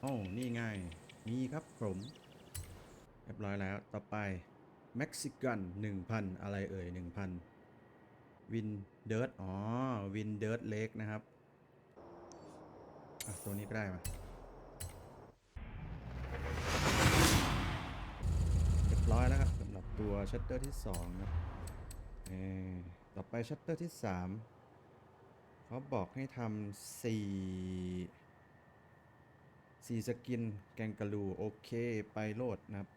โอ้นี่ไง มีครับผมเรียบร้อยแล้ว ต่อไปเม็กซิกัน1,000 อะไรเอ่ย 1,000 วินเดิร์ดอ๋อ วินเดิร์ดเล็กนะครับ อะ ตัวนี้ก็ได้มาเรียบร้อยแล้วครับสำหรับตัวชัตเตอร์ที่2ครับเออต่อไปชัตเตอร์ที่ 3 เขาบอกให้ทำสี่ สีสกินแกงกะลูโอเคไปโลดนะครับ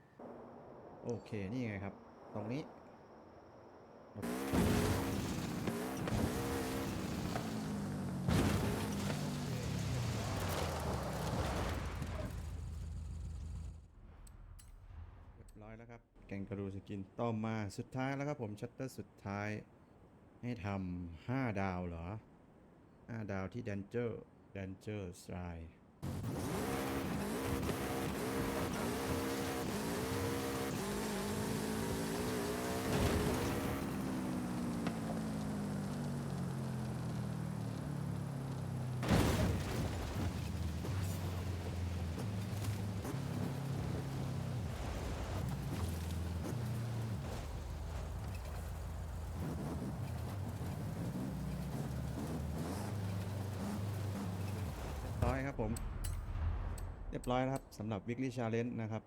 โอเค นี่ไงครับ ตรงนี้เรียบร้อยแล้วครับ แกงกะรูสกินต่อมาสุดท้ายแล้วครับผมชัตเตอร์สุดท้าย ให้ทำห้าดาวเหรอห้าดาวที่แดนเจอร์แครับผม เรียบร้อยแล้วครับสำหรับ weekly challenge นะครับ